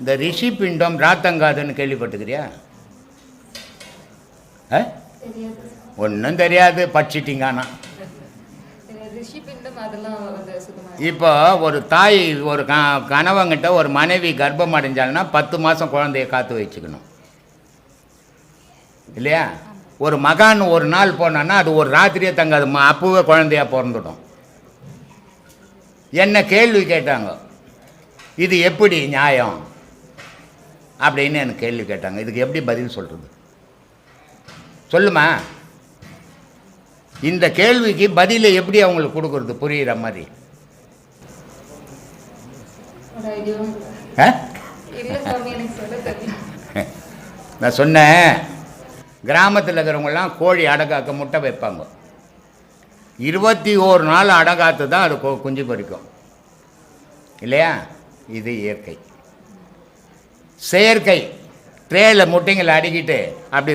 இந்த ரிஷி பிண்டம் ராத்தங்காதுன்னு கேள்விப்பட்டுக்கிறியா ஆ? ஒன்றும் தெரியாது படிச்சிட்டிங்கானா இப்போ ஒரு தாய் ஒரு க கணவங்கிட்ட ஒரு மனைவி கர்ப்பம் அடைஞ்சாங்கன்னா பத்து மாதம் குழந்தைய காத்து வச்சுக்கணும். இல்லையா? ஒரு மகான் ஒரு நாள் போனான்னா அது ஒரு ராத்திரியே தங்காது ம- அப்பவே குழந்தையாக பிறந்துடும். என்ன கேள்வி கேட்டாங்க? இது எப்படி நியாயம்? அப்படின்னு எனக்கு கேள்வி கேட்டாங்க. இதுக்கு எப்படி பதில் சொல்கிறது சொல்லுமா? இந்த கேள்விக்கு பதிலை எப்படி அவங்களுக்கு கொடுக்கறது? புரியுற மாதிரி. நான் சொன்னேன். கிராமத்தில் இருக்கிறவங்கெல்லாம் கோழி அடகாக்க முட்டை வைப்பாங்க. இருபத்தி ஓரு நாள் அடகாத்து தான் அது குஞ்சு பொரிக்கும். இல்லையா? இது இயற்கை. செயற்கை. ட்ரேயில் முட்டைங்களை அடிக்கிட்டு அப்படி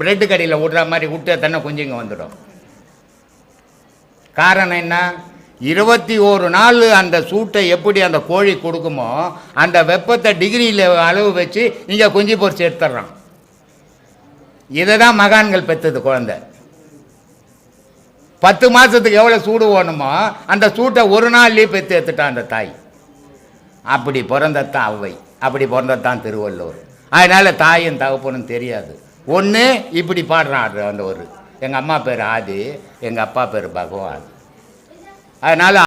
பிரெட்டு கடையில் விடுற மாதிரி விட்டு தானே குஞ்சுங்க வந்துடும். காரணம் என்ன? இருபத்தி ஒரு நாள் அந்த சூட்டை எப்படி அந்த கோழி கொடுக்குமோ அந்த வெப்பத்தை டிகிரியில் அளவு வச்சு இங்கே குஞ்சு பொறிச்சு எடுத்துட்றான். இதை தான் மகான்கள் பெற்றது குழந்தை. பத்து மாதத்துக்கு எவ்வளோ சூடு வேணுமோ அந்த சூட்டை ஒரு நாள்லேயே பெற்று எடுத்துட்டான் அந்த தாய். அப்படி பிறந்தத்தான் அவை. அப்படி பிறந்தத்தான் திருவள்ளுவர் அதனால் தாயும் தகப்பனும் தெரியாது. ஒன்று இப்படி பாடுறான் அந்த ஒரு. எங்கள் அம்மா பேர் ஆதி எங்கள் அப்பா பேர் பகவான். அதனால்